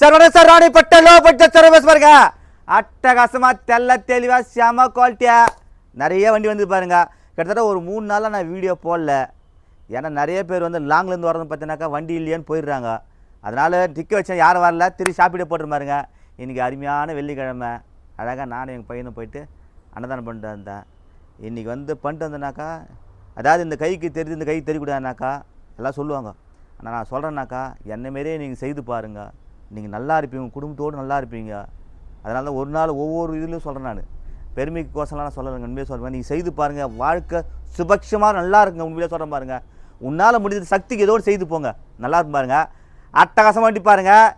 Sir வணக்கம் sir ராணிப்பட்ட budget service பாருங்க. அட்டகாசமாக தெல்ல தெளிவாக செம குவாலிட்டியாக நிறைய வண்டி வந்து பாருங்க. கிட்டத்தட்ட ஒரு மூணு நாளாக நான் வீடியோ போடல. ஏன்னா நிறைய பேர் வந்து லாங்லேருந்து வரது பார்த்தீங்கன்னாக்கா வண்டி இல்லையான்னு போயிடுறாங்க. அதனால் டிக்க வச்சேன் யாரும் வரல? திரு சாப்பிட போட்டுருமாருங்க இன்றைக்கி அருமையான வெள்ளிக்கிழமை. அழகாக நானும் எங்கள் பையனும் போயிட்டு அன்னதானம் பண்ணிட்டு வந்தேன். இன்றைக்கி வந்து பண்ணிட்டு வந்தேனாக்கா அதாவது இந்த கைக்கு தெரியுது இந்த கைக்கு தெரியக்கூடாதுனாக்கா எல்லாம் சொல்லுவாங்க. ஆனால் நான் சொல்கிறேன்னாக்கா என்னை மாரியே நீங்கள் செய்து பாருங்கள் நீங்கள் நல்லா இருப்பீங்க உங்க குடும்பத்தோடு நல்லா இருப்பீங்க. அதனால தான் ஒரு நாள் ஒவ்வொரு இதுலையும் சொல்கிறேன் நான். பெருமைக்கு கோசம்லாம் நான் சொல்லலைங்க உண்மையாக சொல்கிறேன் நீங்கள் செய்து பாருங்கள் வாழ்க்கை சுபக்ஷமாக நல்லா இருக்குங்க உண்மையிலே சொல்கிறேன் பாருங்கள் உன்னால் முடிஞ்ச சக்திக்கு ஏதோ செய்து போங்க. நல்லா இருக்கும் பாருங்கள் அட்டகாசமாக வண்டி பாருங்கள்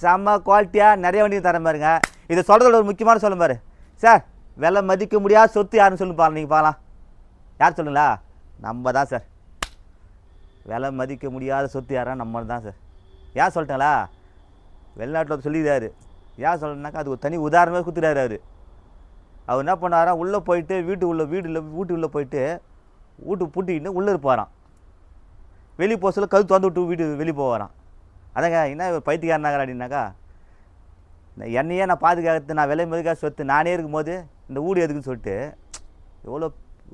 செம்ம குவாலிட்டியாக நிறைய வண்டி தரேன் பாருங்க. இதை சொல்கிறதுல ஒரு முக்கியமான சொல்லும் பாரு. சார் விலை மதிக்க முடியாத சொத்து யாருன்னு சொல்லி பாருங்க நீங்கள் பார்க்கலாம். யார் சொல்லுங்களா? நம்ம தான் சார். விலை மதிக்க முடியாத சொத்து யாரா நம்ம தான் சார். ஏன் சொல்லிட்டேங்களா? வெளிநாட்டில் சொல்லிடுறாரு ஏன் சொல்கிறேன்னாக்கா அது ஒரு தனி உதாரணமே கொடுத்துட்டாரு அவர். அவர் என்ன பண்ணாரா உள்ளே போயிட்டு வீட்டு உள்ள வீடு வீட்டு உள்ளே போயிட்டு வீட்டு பூட்டிக்கிட்டு உள்ளே இருப்பாராம். வெளியே போக சொல்ல கது திறந்து விட்டு வீட்டு வெளியே போவாராம். அதாங்க என்ன இவர் பைத்தியக்காரனாக அப்படின்னாக்கா என்னையே நான் பாதுகாத்து நான் விலை மதிக்காக சொத்து நானே இருக்கும்போது இந்த ஊடு எதுக்குன்னு சொல்லிட்டு எவ்வளோ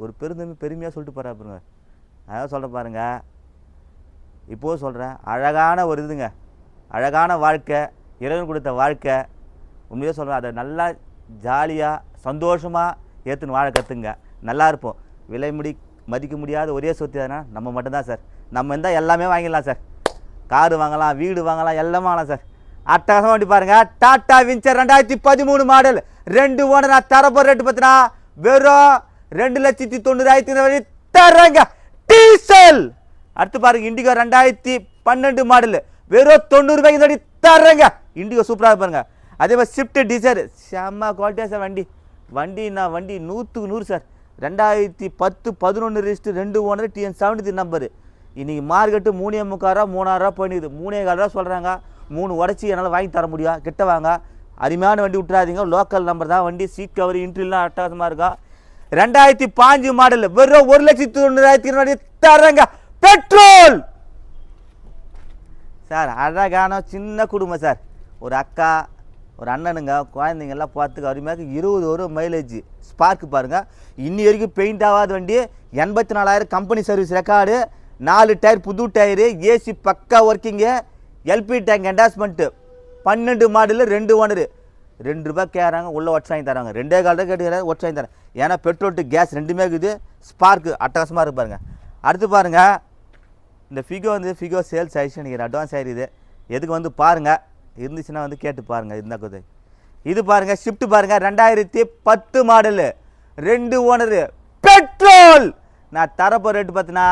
ஒரு பெருந்தமை பெருமையாக சொல்லிட்டு போகிறா பாருங்க. அதான் சொல்கிற பாருங்க. இப்போது சொல்கிறேன் அழகான ஒரு இதுங்க. அழகான வாழ்க்கை. இறைவன் கொடுத்த வாழ்க்கை உண்மையாக சொல்கிறேன் அதை நல்லா ஜாலியாக சந்தோஷமாக ஏற்றுன்னு வாழ கற்றுங்க நல்லா இருப்போம். விலை முடி மதிக்க முடியாத ஒரே சொத்து எதுனா நம்ம மட்டும்தான் சார். நம்ம இருந்தால் எல்லாமே வாங்கிடலாம் சார். காரு வாங்கலாம் வீடு வாங்கலாம் எல்லாமே வாங்கலாம் சார். அட்டகாசம் வண்டி பாருங்க. டாடா வின்சர் ரெண்டாயிரத்தி பதிமூணு மாடல். ரெண்டு ஓனரா நான் தரப்போ ரேட்டு பார்த்தீங்கன்னா வெறும் ரெண்டு லட்சத்தி தொண்ணூறாயிரத்தி வரை தரங்க டீசல். அடுத்து பாருங்க இண்டிகோ ரெண்டாயிரத்தி பன்னெண்டு மாடல். வெறும் தொண்ணூறு ரூபாய்க்கு தர்றேங்க. இண்டிகோ சூப்பராக பாருங்க. அதே மாதிரி ஷிஃப்ட் டீசல் செம்ம குவாலிட்டியாக சார் வண்டி வண்டி. நான் வண்டி நூற்றுக்கு நூறு சார் ரெண்டாயிரத்தி பத்து பதினொன்று ரிஜிஸ்டர் ரெண்டு ஓனர் டிஎன் செவன்டி நம்பரு இன்றைக்கி மார்க்கெட்டு மூணே முக்காரூவா மூணாயிரரூவா போயிடுது. மூணே கால் ரூபா சொல்கிறாங்க மூணு உடச்சி என்னால் வாங்கி தர முடியும் கிட்ட வாங்க. அருமையான வண்டி விட்டுறாதீங்க. லோக்கல் நம்பர் தான் வண்டி. சீட் கவர் இன்ட்ரிலாம் அட்டகாசமாக இருக்கும் ரெண்டாயிரத்தி பாஞ்சு மாடல் வெறும் ஒரு லட்சத்தி தொண்ணூறாயிரத்தி இருநூறு தரங்க பெட்ரோல் சார் அழகான சின்ன குடும்பம் சார். ஒரு அக்கா ஒரு அண்ணனுங்க குழந்தைங்க எல்லாம் பார்த்துக்க அருமையாக இருபது ஒரு மைலேஜ் ஸ்பார்க் பாருங்கள் இன்னி வரைக்கும் பெயிண்ட் ஆகாத வண்டி எண்பத்தி நாலாயிரம் கம்பெனி சர்வீஸ் ரெக்கார்டு நாலு டயர் புது டயரு ஏசி பக்கா ஒர்க்கிங்கு எல்பி டேங்க் என்டாஸ்மெண்ட்டு பன்னெண்டு மாடலு ரெண்டு ஓனரு ரெண்டு ரூபாய் கேட்குறாங்க உள்ளே ஒட்ஸ் வாங்கி தராங்க ரெண்டே கால் தான் கேட்டுக்கிறாங்க ஒட்ஸ் வாங்கி தரேன் ஏன்னா பெட்ரோல் டு கேஸ் ரெண்டுமே இருக்குது. ஸ்பார்க்கு அட்டகாசமாக இருக்கு பாருங்கள் அடுத்து பாருங்கள் இந்த ஃபிகோ வந்து ஃபிகோ சேல்ஸ் ஆயிடுச்சு நினைக்கிறேன். அட்வான்ஸ் ஆயிடுது எதுக்கு வந்து பாருங்கள் இருந்துச்சுன்னா வந்து கேட்டு பாருங்கள் இருந்தால் குது இது பாருங்கள் ஷிஃப்ட் பாருங்கள் ரெண்டாயிரத்தி பத்து மாடலு ரெண்டு ஓனரு. பெட்ரோல்! நான் தரப்போ ரேட்டு பார்த்தினா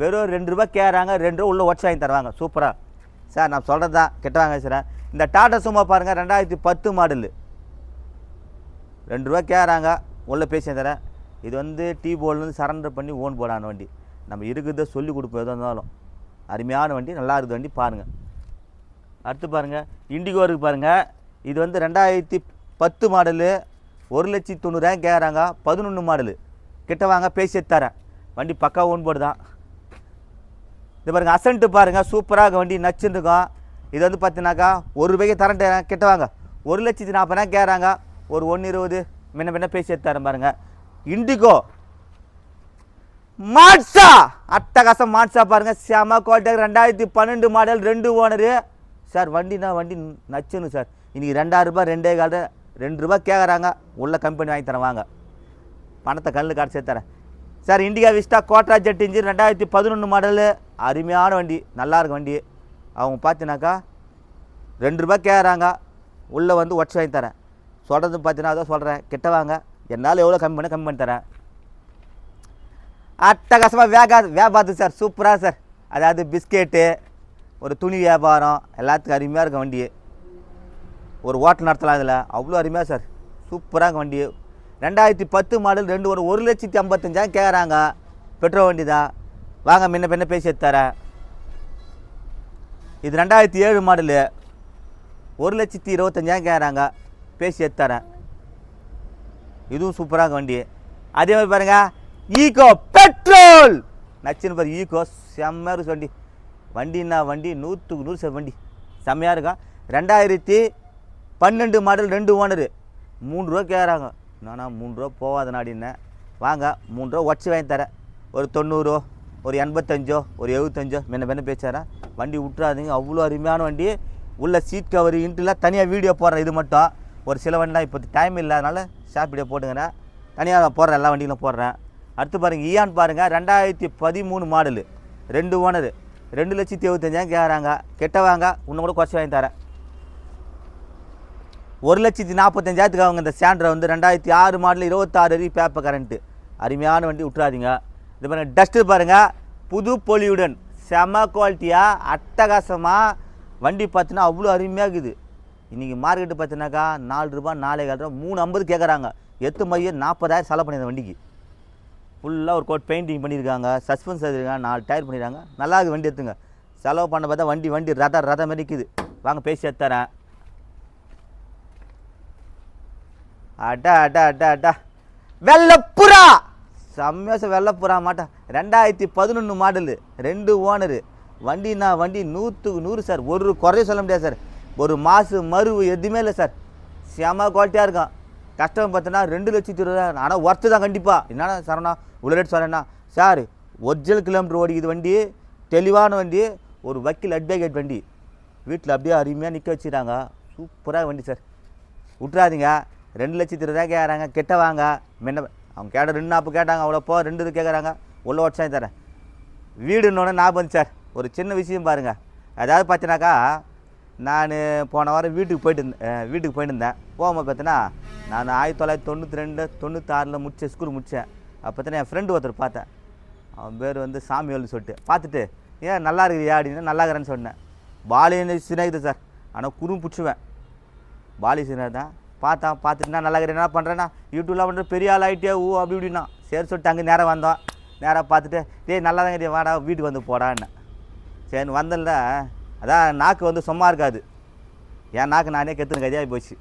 வெறும் ரெண்டு ரூபா கேட்குறாங்க ரெண்டு ரூபா உள்ளே ஒட்ஸ் வாங்கி தருவாங்க. சூப்பராக சார் நான் சொல்கிறது தான். கெட்ட வாங்க சார் இந்த டாடா சும்மா பாருங்கள் ரெண்டாயிரத்தி பத்து மாடலு ரெண்டு ரூபா கேட்குறாங்க உள்ளே பேசி தரேன். இது வந்து டீ போர்ட்லேருந்து சரண்டர் பண்ணி ஓன் போடான வண்டி. நம்ம இருக்கிறத சொல்லி கொடுப்போம் எதாக இருந்தாலும் அருமையான வண்டி நல்லா இருக்குது வண்டி பாருங்கள் அடுத்து பாருங்கள் இண்டிகோ இருக்குது பாருங்கள் இது வந்து ரெண்டாயிரத்தி பத்து மாடலு ஒரு லட்சத்தி தொண்ணூறாயிரம் கேட்குறாங்க பதினொன்று மாடலு கிட்ட வாங்க பேசி தரேன். வண்டி பக்கா ஓன் போர்டு தான். இது பாருங்கள் அசன்ட்டு பாருங்க சூப்பராக வண்டி நச்சுன்னு இது வந்து பார்த்தீங்கன்னாக்கா ஒரு ரூபாய்க்கு தரேன் கிட்ட வாங்க. ஒரு லட்சத்தி நாற்பதாயிரம் கேட்குறாங்க ஒரு ஒன்று இருபது முன்ன பின்ன பேசி தரேன் பாருங்கள் இண்டிகோ மாட்ஸா அட்டகாசம் மாட்ஸா பாருங்க. செம கோட்டை ரெண்டாயிரத்தி பன்னெண்டு மாடல் ரெண்டு ஓனரு சார் வண்டினா வண்டி நச்சுன்னு சார் இன்னைக்கு ரெண்டாயிரம் ரூபாய் ரெண்டே கால ரெண்டு ரூபாய் கேட்குறாங்க உள்ள கம்பெனி வாங்கி தரேன் வாங்க பணத்தை கல்லில் காட்டு தரேன். Sir Indica Vista Quadrajet engine ரெண்டாயிரத்தி பதினொன்று மாடலு அருமையான வண்டி நல்லா வண்டி. அவங்க பார்த்தினாக்கா ரெண்டு ரூபாய் கேட்குறாங்க உள்ளே வந்து ஒட்ஸ் வாங்கி தரேன். சொல்கிறது பார்த்தீங்கன்னா அதான் சொல்கிறேன் கிட்ட வாங்க. என்னால் எவ்வளோ கம்மி பண்ண கம்மி பண்ணி தரேன். அட்டகாசமாக வேகா வியாபாரத்து சார் சூப்பராக சார். அதாவது பிஸ்கெட்டு ஒரு துணி வியாபாரம் எல்லாத்துக்கும் அருமையாக இருக்கும் வண்டி. ஒரு ஹோட்டல் நடத்தலாம் இதில். அவ்வளோ அருமையாக சார். சூப்பராக இருக்கும் வண்டி. ரெண்டாயிரத்தி பத்து மாடல் ரெண்டு ஒரு ஒரு லட்சத்தி ஐம்பத்தஞ்சாயிரம் கேட்குறாங்க பெட்ரோல் வண்டி தான். வாங்க முன்ன பின்ன பேசி எடுத்து தரேன் இது ரெண்டாயிரத்தி ஏழு மாடலு ஒரு லட்சத்தி இருபத்தஞ்சாயிரம் கேட்குறாங்க பேசி எடுத்து தரேன் இதுவும் சூப்பராக இருக்கும் வண்டி. அதே மாதிரி பாருங்கள் ஈகோ பெட்ரோல். நச்சுன்னு பாரு ஈகோ செம்மையாக வண்டி. வண்டின்னா வண்டி நூற்றுக்கு நூறு சார் வண்டி. செம்மையாக இருக்கும் ரெண்டாயிரத்தி பன்னெண்டு மாடல் ரெண்டு ஓனரு. மூணு ரூபா கேட்குறாங்க நானா மூணு ரூபா போகாத நாடின்னேன் வாங்க மூணு ரூபா உடச்சி வாங்கி தரேன். ஒரு தொண்ணூறோ ஒரு எண்பத்தஞ்சோ ஒரு எழுபத்தஞ்சோ மென்ன மென்ன பேச்சாரா? வண்டி விட்றாதீங்க அவ்வளோ அருமையான வண்டி. உள்ள சீட் கவர் இன்ட்டுலாம் தனியாக வீடியோ போடுறேன் இது மட்டும். ஒரு சில வண்டிலாம் இப்போ டைம் இல்லாதனால ஷாப் வீடியோ போட்டுங்கிறேன் தனியாக நான் போடுறேன் எல்லா வண்டிகளும் போடுறேன். அடுத்து பாருங்கள் ஈயான் பாருங்கள் ரெண்டாயிரத்தி பதிமூணு மாடலு. ரெண்டு ஓனரு ரெண்டு லட்சத்தி எழுபத்தஞ்சாயிரம் கேட்குறாங்க கெட்ட வாங்க இன்னும் கூட குறைச்சி வாங்கி தரேன். ஒரு லட்சத்தி நாற்பத்தஞ்சாயிரத்துக்கு அவங்க இந்த சேண்டரை வந்து ரெண்டாயிரத்தி ஆறு மாடல் இருபத்தாறு அடி பேப்பர் கரண்ட்டு அருமையான வண்டி விட்றாதீங்க இது பாருங்கள் டஸ்ட்டு பாருங்கள் புது பொலியுடன் செம குவாலிட்டியாக அட்டகாசமாக வண்டி பார்த்தீங்கன்னா அவ்வளோ அருமையாக இருக்குது. இன்றைக்கி மார்க்கெட்டு பார்த்தீங்கன்னாக்கா நாலு ரூபா நாலே கால் ரூபா மூணு ஐம்பது கேட்குறாங்க எத்து மையம் நாற்பதாயிரம் செலவு பண்ணியிருந்த வண்டிக்கு. ஃபுல்லாக ஒரு கோட் பெயிண்டிங் பண்ணியிருக்காங்க சஸ்பென்ஸ் இருக்காங்க நாலு டயர் பண்ணிடுறாங்க நல்லா இருக்குது வண்டி எடுத்துங்க. செலவு பண்ண பார்த்தா வண்டி வண்டி ரத ரத மாதிரி இருக்குது. வாங்க பேசி எடுத்துறேன். அடா அடா அடா அடா. வெள்ளப்புறா! செம்மையாக வெள்ளப்புறா மாட்டேன் ரெண்டாயிரத்தி பதினொன்று மாடலு ரெண்டு ஓனரு. வண்டினா வண்டி நூற்றுக்கு நூறு சார். ஒரு குறைய சொல்ல முடியாது சார். ஒரு மாசு மருவு எதுவுமே இல்லை சார். செம குவாலிட்டியாக இருக்கும். கஸ்டமர் பார்த்தோன்னா ரெண்டு லட்சத்தி இருபதாயிரம் ஆனால் ஒர்த்து தான் கண்டிப்பாக என்னடா சரணா இவ்வளோ ரேட் சொன்னேன்னா சார் ஒரிஜினல் கிலோமீட்டர் ஓடிக்குது வண்டி தெளிவான வண்டி ஒரு வக்கீல் அட்வொகேட் வண்டி. வீட்டில் அப்படியே அருமையாக நிற்க வச்சுட்டாங்க சூப்பராக வண்டி சார். விட்றாதீங்க ரெண்டு லட்சத்தி இருபதாயிரம் கேட்குறாங்க கெட்ட வாங்க. முன்ன அவங்க கேட்ட ரெண்டு நாற்பது கேட்டாங்க. அவ்வளோ போ ரெண்டு இது கேட்குறாங்க உள்ள உடச்சாங்க தரேன் வீடுன்னொன்னே ஞாபகம் சார். ஒரு சின்ன விஷயம் பாருங்கள் அதாவது பார்த்தீங்கன்னாக்கா நான் போன வாரம் வீட்டுக்கு போயிட்டு இருந்தேன் வீட்டுக்கு போயிட்டு இருந்தேன் போகும்போது பார்த்தீங்கன்னா நான் ஆயிரத்தி தொள்ளாயிரத்தி தொண்ணூற்றி ரெண்டு தொண்ணூற்றாறில் முடித்தேன் ஸ்கூல் முடித்தேன் அப்போ பார்த்தீங்கன்னா என் ஃப்ரெண்டு ஒருத்தர் பார்த்தேன். அவன் பேர் வந்து சாமிவேல்னு சொல்லிட்டு. பார்த்துட்டு ஏன் நல்லா இருக்குறியா? அப்படின்னு நல்லா இருக்கிறேன்னு சொன்னேன். பாலியன் சிநேகிது சார். ஆனால் குறும் பிடிச்சுவேன். பாலி சினர் தான். பார்த்தான் பார்த்துட்டு நான் நல்லா இருக்கிறேன் என்ன பண்ணுறேன்னா யூடியூப்லாம் பண்ணுற பெரிய ஆள் ஆகிட்டே ஊ? அப்படி இப்படின்னா. சரி சொல்லிட்டு அங்கே நேராக வந்தோம். நேராக பார்த்துட்டு டேய் நல்லா தான் வாடா வீட்டுக்கு வந்து போடான்னு. சரி வந்தல அதான் நாக்கு வந்து சும்மா இருக்காது. என் நாக்கு நானே கெத்துன கதையாகி போச்சு.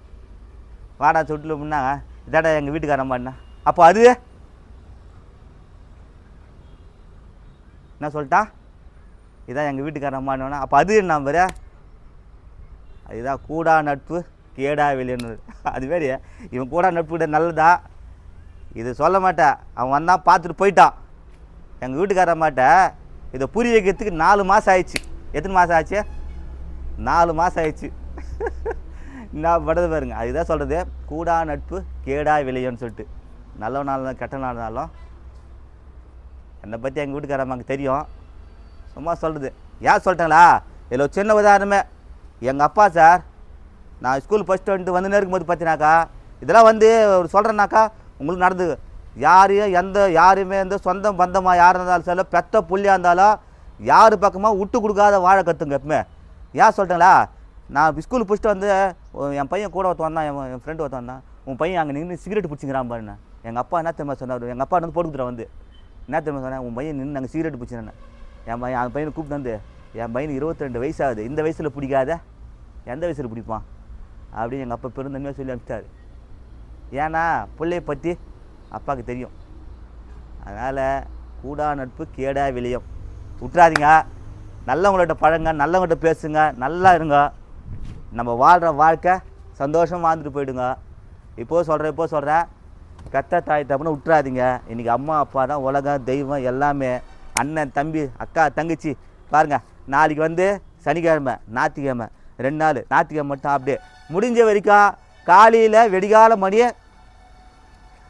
வாடா சுட்டில் அப்படின்னா இதாடா எங்கள் வீட்டுக்காரன் பண்ணா அப்போ அது? என்ன சொல்லிட்டா இதான் எங்கள் வீட்டுக்காரன் அம்மானோன்னா அப்போ அது என்ன நம்பரு அதுதான் கூடா நட்பு கேடா வெளியன்னு. அது மாரி இவன் கூடா நட்பு கிட்ட நல்லதா? இது சொல்ல மாட்டேன் அவன் வந்தான் பார்த்துட்டு போயிட்டான். எங்கள் வீட்டுக்காரன் மாட்ட இதை புரிய வைக்கிறதுக்கு நாலு மாதம் ஆயிடுச்சு. எத்தனை மாதம் ஆச்சு? நாலு மாதம் ஆயிடுச்சு. நான் படுறது பாருங்க. அதுதான் சொல்கிறது கூடா நட்பு கேடா விளையன்னு சொல்லிட்டு. நல்ல நாள் கெட்ட நாள்னாலும் என்னை பற்றி எங்கள் வீட்டுக்காரம்மாக்கு தெரியும். சும்மா சொல்கிறது ஏன் சொல்லிட்டேங்களா? இதில் ஒரு சின்ன உதாரணமே. எங்கள் அப்பா சார் நான் ஸ்கூல் ஃபஸ்ட்டு வந்துட்டு வந்து இருக்கும்போது பார்த்தினாக்கா இதெல்லாம் வந்து சொல்கிறேன்னாக்கா உங்களுக்கு நடந்து யாரையும் எந்த யாருமே வந்து சொந்தம் பந்தமாக யார் இருந்தாலும் சரி பெத்த புள்ளியாக இருந்தாலும் யார் பக்கமாக விட்டு கொடுக்காத வாழ கற்றுங்க எப்பவுமே. ஏன் சொல்லிட்டேங்களா? நான் ஸ்கூல் பிடிச்சிட்டு வந்து என் பையன் கூட ஒருத்தன் வந்தான் என் என் ஃப்ரெண்டு ஒருத்தன் வந்தான். உன் பையன் அங்கே நின்று சிகரெட் பிடிச்சிக்கிறான் பாருண்ணே. எங்கள் அப்பா என்ன தெரியுமா சொன்னார்? எங்கள் அப்பா வந்து போட்டுக்கிட்டு வந்து. என்ன தெரியுமா சொன்னேன் உன் பையன் நின்று நாங்கள் சிகரெட் பிடிச்சிருந்தேன் என் பையன் அந்த பையனை கூப்பிட்டு வந்து என் பையன் இருபத்தி ரெண்டு வயசாகுது. இந்த வயசில் பிடிக்காத எந்த வயசில் பிடிப்பான்? அப்படின்னு எங்கள் அப்பா பெருந்தன்மையாக சொல்லி அனுப்பிச்சாரு. ஏன்னா பிள்ளைய பற்றி அப்பாவுக்கு தெரியும். அதனால் கூடா நட்பு கேடா விளையும் விட்றாதீங்க நல்லவங்கள்ட்ட பழங்க நல்லவங்கள்ட்ட பேசுங்க நல்லா இருங்க. நம்ம வாழ்கிற வாழ்க்கை சந்தோஷமாக வாழ்ந்துட்டு போயிடுங்க. இப்போ சொல்கிறேன் இப்போ சொல்கிறேன் கத்த தாய் தப்புன்னு விட்றாதீங்க இன்றைக்கி அம்மா அப்பா தான் உலகம் தெய்வம் எல்லாமே. அண்ணன் தம்பி அக்கா தங்கச்சி. பாருங்கள் நாளைக்கு வந்து சனிக்கிழமை ஞாத்திக்கிழமை ரெண்டு நாள் ஞாயிற்றுக்கிழமை மட்டும் அப்படியே. முடிஞ்ச வரைக்கும் காலையில் வெடிகால மணியே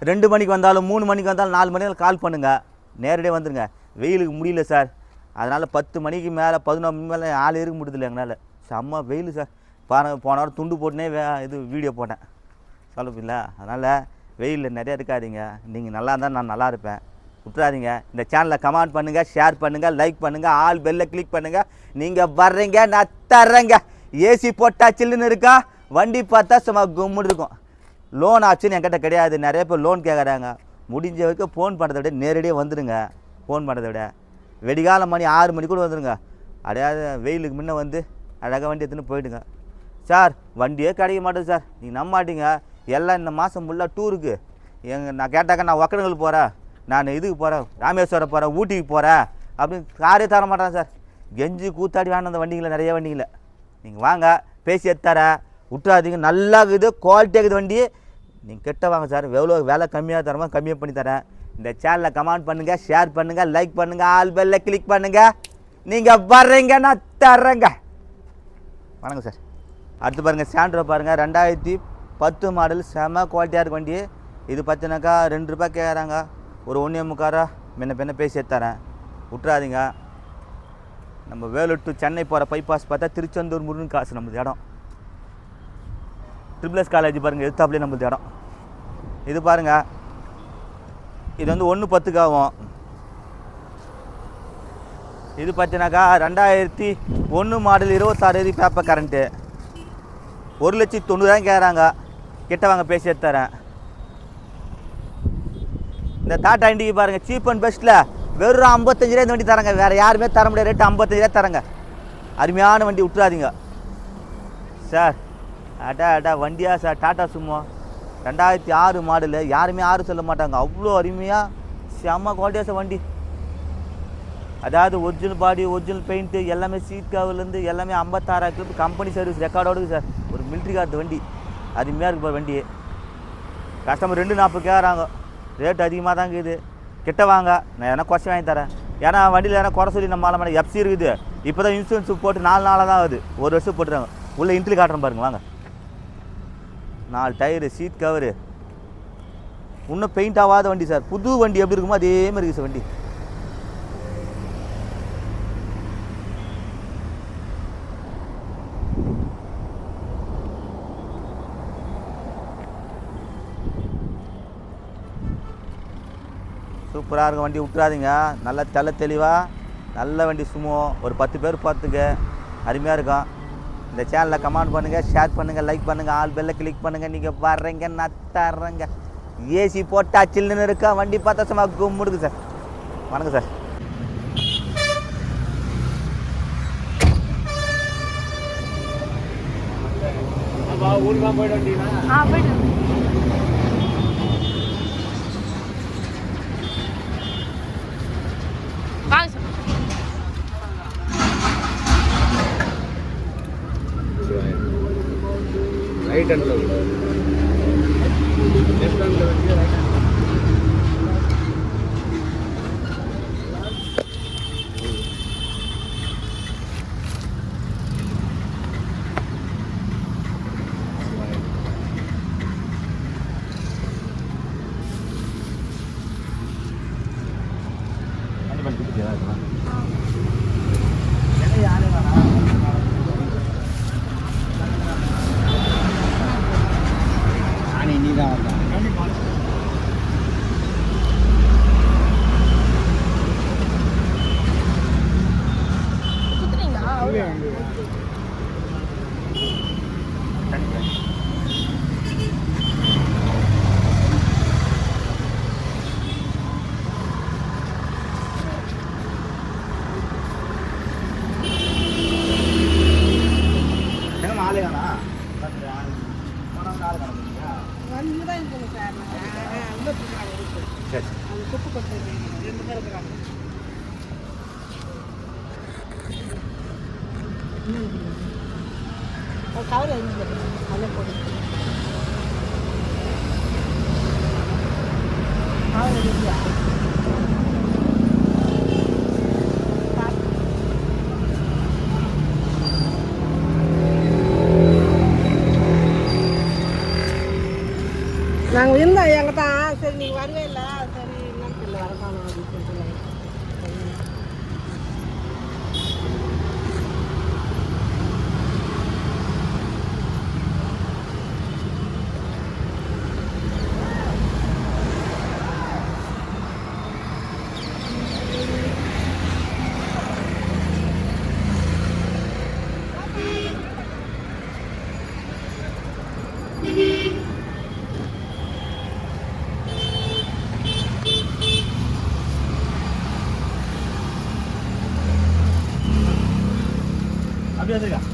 ரெண்டு மணிக்கு வந்தாலும் மூணு மணிக்கு வந்தாலும் நாலு மணிக்கு கால் பண்ணுங்கள் நேரடியாக வந்துடுங்க வெயிலுக்கு முடியல சார். அதனால் பத்து மணிக்கு மேலே பதினொன்று மணி மேலே ஆள் இருக்க முடியல எங்களால். செம்ம வெயில் சார். பாருங்க போன வாரம் துண்டு போட்டுனே வே இது வீடியோ போட்டேன். சொல்லப்பில்ல அதனால் வெயிலில் நிறைய இருக்காதீங்க. நீங்கள் நல்லா இருந்தால் நான் நல்லா இருப்பேன். விட்டுறாதீங்க. இந்த சேனலை கமெண்ட் பண்ணுங்கள் ஷேர் பண்ணுங்கள் லைக் பண்ணுங்கள் ஆல் பெல்லை கிளிக் பண்ணுங்கள் நீங்கள் வர்றீங்க நான் தர்றேங்க. ஏசி போட்டால் சில்லுன்னு இருக்கா? வண்டி பார்த்தா சும்மா கும்முன்னு இருக்கும். லோன் ஆச்சுன்னு என்கிட்ட கிடையாது. நிறைய பேர் லோன் கேட்குறாங்க முடிஞ்ச வரைக்கும் ஃபோன் பண்ணுறதை விட நேரடியாக வந்துடுங்க ஃபோன் பண்ணுறதை விட. வெடிகால மணி ஆறு மணி கூட வந்துடுங்க அடையாது வெயிலுக்கு முன்ன வந்து அழகாக வண்டி எடுத்துன்னு போயிடுங்க. சார் வண்டியே கிடைக்க மாட்டேது சார். நீங்கள் நம்ப மாட்டீங்க எல்லாம் இந்த மாதம் ஃபுல்லாக டூருக்கு எங்க நான் கேட்டாக்கா நான் ஒக்கடங்கள் போகிறேன் நான் இதுக்கு போகிறேன் ராமேஸ்வரம் போகிறேன் ஊட்டிக்கு போகிறேன் அப்படின்னு காரே தர மாட்டேன் சார். கெஞ்சி கூத்தாடி வேணும் அந்த வண்டிங்களை நிறைய வண்டிங்களை. நீங்கள் வாங்க பேசி எடுத்தாரேன் விட்டுறாதீங்க. நல்லா இருக்குது குவாலிட்டியாக இருக்குது வண்டி. நீங்கள் கெட்ட வாங்க சார். எவ்வளோ விலை கம்மியாக தரமோ கம்மியாக பண்ணி தரேன். இந்த சேனலை கமெண்ட் பண்ணுங்கள் ஷேர் பண்ணுங்கள் லைக் பண்ணுங்கள் ஆல் பெல்ல கிளிக் பண்ணுங்கள் நீங்கள் வர்றீங்க நான் தர்றேங்க. வணக்கம் சார் அடுத்து பாருங்கள் சாண்ட்ரோ பாருங்கள் ரெண்டாயிரத்தி பத்து மாடல் செம குவாலிட்டியாக இருக்க வண்டி. இது பார்த்தீங்கன்னாக்கா ரெண்டு ரூபாய் கேட்குறாங்க ஒரு ஒன்றே முக்காரா? முன்ன பின்ன பேசி தரேன் விட்றாதீங்க நம்ம வேலூர் டு சென்னை போகிற பைபாஸ் பார்த்தா திருச்செந்தூர் முருகன் காசு நம்மளது இடம். ட்ரிபிள்எஸ் காலேஜ் பாருங்கள் எடுத்தாப்புலேயே நம்மளது இடம். இது பாருங்கள் இது வந்து ஒன்று பத்துக்கு ஆகும் இது பார்த்தீங்கன்னாக்கா ரெண்டாயிரத்தி ஒன்று மாடல் இருபத்தாறு பேப்பர் கரண்ட்டு ஒரு லட்சத்தி தொண்ணூறாயிரம் கேட்குறாங்க கிட்ட வாங்க பேசி எடுத்துறேன் இந்த டாட்டா இண்டிகி பாருங்கள் சீப் அண்ட் பெஸ்ட்டில் வெறும் ஐம்பத்தஞ்சு ரூபாய் வண்டி தரங்க. வேறு யாருமே தர முடியாது. ரேட்டு ஐம்பத்தஞ்சு ரூபாய் தரங்க. அருமையான வண்டி விட்டுறாதீங்க சார் அடா அடா வண்டியா சார்? டாட்டா சும்மா ரெண்டாயிரத்தி ஆறு மாடலு யாருமே ஆறு சொல்ல மாட்டாங்க. அவ்வளோ அருமையாக செம்ம குவாலிட்டியாக வண்டி. அதாவது ஒரிஜினல் பாடி ஒரிஜினல் பெயிண்ட்டு எல்லாமே சீட் கவர்லேருந்து எல்லாமே ஐம்பத்தாறாயிரம் கிலோ கம்பெனி சர்வீஸ் ரெக்கார்டோடு சார் ஒரு மிலிட்ரி கார்டு வண்டி. அருமையாக இருக்கு வண்டி. கஸ்டமர் ரெண்டு நாற்பது கேட்குறாங்க ரேட் அதிகமாக தான் இருக்குது. கிட்ட வாங்க. நான் எதனா குறைச்சி வாங்கி தரேன். ஏன்னா வண்டியில் எதனா குறை சொல்லி நம்ம மேலே எஃப்சி இருக்குது. இப்போ தான் இன்சூரன்ஸ் போட்டு நாலு நாளாக தான் ஆகுது. ஒரு வருஷம் போட்டுறாங்க உள்ளே இன்ட்ரி காட்டுறேன் பாருங்க. வாங்க. நாலு டயரு சீட் கவரு இன்னும் பெயிண்ட் ஆகாத வண்டி சார் புது வண்டி எப்படி இருக்குமோ அதே மாதிரி இருக்குது சார் வண்டி. சூப்பராக இருக்கும் வண்டி. விட்றாதீங்க நல்லா தெல தெளிவாக நல்ல வண்டி சுமோ ஒரு பத்து பேர் பார்த்துக்க. அருமையாக இருக்கும் இந்த சேனலை கமெண்ட் பண்ணுங்கள் ஷேர் பண்ணுங்கள் லைக் பண்ணுங்கள் ஆல் பெல்ல கிளிக் பண்ணுங்கள் நீங்கள் வர்றீங்க நான் தர்றேங்க ஏசி போட்டா சில்லுன்னு இருக்கா? வண்டி பார்த்தா சும்மா கும்பிடுங்க சார். வணக்கம் சார். ஆ போயிட்டு அப்படியே வந்துருக்கா